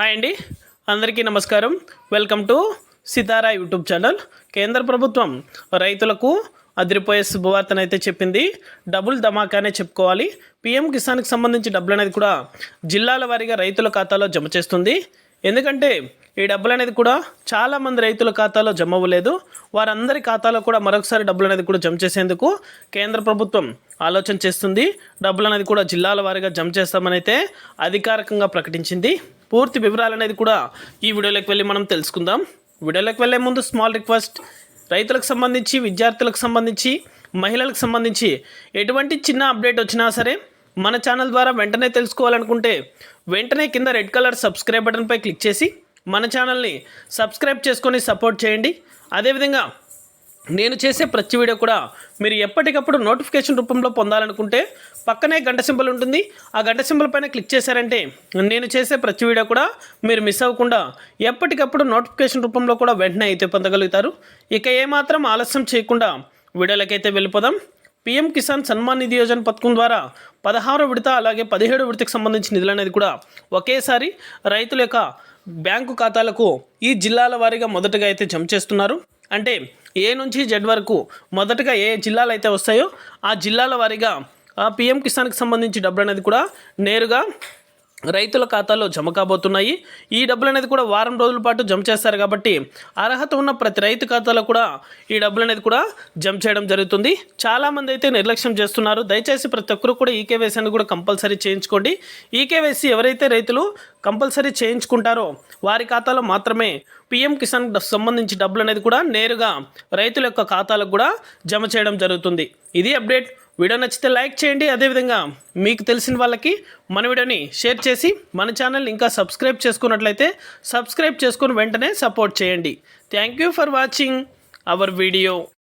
Hi అండి. అందరికీ నమస్కారం. Welcome to Sitara YouTube channel. కేంద్ర ప్రభుత్వం రైతులకు అదిరిపోయే శుభవార్తను అయితే చెప్పింది. డబుల్ ధమాకానే చెప్పుకోవాలి. పిఎం కిసాన్కి సంబంధించి డబ్బులు అనేది కూడా జిల్లాల వారీగా రైతుల ఖాతాలో జమ చేస్తుంది. ఎందుకంటే ఈ డబ్బులు అనేది కూడా చాలామంది రైతుల ఖాతాలో జమ అవ్వలేదు. వారందరి ఖాతాలో కూడా మరొకసారి డబ్బులు అనేది కూడా జమ చేసేందుకు కేంద్ర ప్రభుత్వం ఆలోచన చేస్తుంది. డబ్బులు అనేది కూడా జిల్లాల వారీగా జమ చేస్తామని అయితే అధికారికంగా ప్రకటించింది. పూర్తి వివరాలు అనేది కూడా ఈ వీడియోలోకి వెళ్ళి మనం తెలుసుకుందాం. వీడియోలోకి వెళ్ళే ముందు స్మాల్ రిక్వెస్ట్ రైతులకు సంబంధించి విద్యార్థులకు సంబంధించి మహిళలకు సంబంధించి ఎటువంటి చిన్న అప్డేట్ వచ్చినా సరే మన ఛానల్ ద్వారా వెంటనే తెలుసుకోవాలనుకుంటే వెంటనే కింద రెడ్ కలర్ సబ్స్క్రైబ్ బటన్పై క్లిక్ చేసి మన ఛానల్ని సబ్స్క్రైబ్ చేసుకొని సపోర్ట్ చేయండి. అదేవిధంగా నేను చేసే ప్రతి వీడియో కూడా మీరు ఎప్పటికప్పుడు నోటిఫికేషన్ రూపంలో పొందాలనుకుంటే పక్కనే గంట సింబల్ ఉంటుంది. ఆ గంట సింబల్ పైన క్లిక్ చేశారంటే నేను చేసే ప్రతి వీడియో కూడా మీరు మిస్ అవ్వకుండా ఎప్పటికప్పుడు నోటిఫికేషన్ రూపంలో కూడా వెంటనే అయితే పొందగలుగుతారు. ఇక ఏమాత్రం ఆలస్యం చేయకుండా వీడియోలకైతే వెళ్ళిపోదాం. పీఎం కిసాన్ సన్మాన్ నిధి యోజన పథకం ద్వారా పదహారు విడత అలాగే పదిహేడు విడతకు సంబంధించిన నిధులు అనేది కూడా ఒకేసారి రైతుల యొక్క బ్యాంకు ఖాతాలకు ఈ జిల్లాల వారీగా మొదటగా అయితే జమ చేస్తున్నారు. అంటే ఏ నుంచి జెడ్ వరకు మొదటగా ఏ జిల్లాలు అయితే వస్తాయో ఆ జిల్లాల వారీగా ఆ పీఎం కిసాన్కి సంబంధించి డబ్బులు అనేది కూడా నేరుగా రైతుల ఖాతాలో జమ కాబోతున్నాయి. ఈ డబ్బులు అనేది కూడా వారం రోజుల పాటు జమ చేస్తారు కాబట్టి అర్హత ఉన్న ప్రతి రైతు ఖాతాలో కూడా ఈ డబ్బులు అనేది కూడా జమ చేయడం జరుగుతుంది. చాలామంది అయితే నిర్లక్ష్యం చేస్తున్నారు. దయచేసి ప్రతి ఒక్కరు కూడా ఈకేవైసీ అనేది కూడా కంపల్సరీ చేయించుకోండి. ఈకేవైసీ ఎవరైతే రైతులు కంపల్సరీ చేయించుకుంటారో వారి ఖాతాలో మాత్రమే పిఎం కిసాన్ సంబంధించి డబ్బులు అనేది కూడా నేరుగా రైతుల యొక్క ఖాతాలకు కూడా జమ చేయడం జరుగుతుంది. ఇది అప్డేట్. వీడియో నచ్చితే లైక్ చేయండి. అదేవిధంగా మీకు తెలిసిన వాళ్ళకి మన వీడియోని షేర్ చేసి మన ఛానల్ ఇంకా సబ్స్క్రైబ్ చేసుకున్నట్లయితే సబ్స్క్రైబ్ చేసుకుని వెంటనే సపోర్ట్ చేయండి. Thank you for watching our video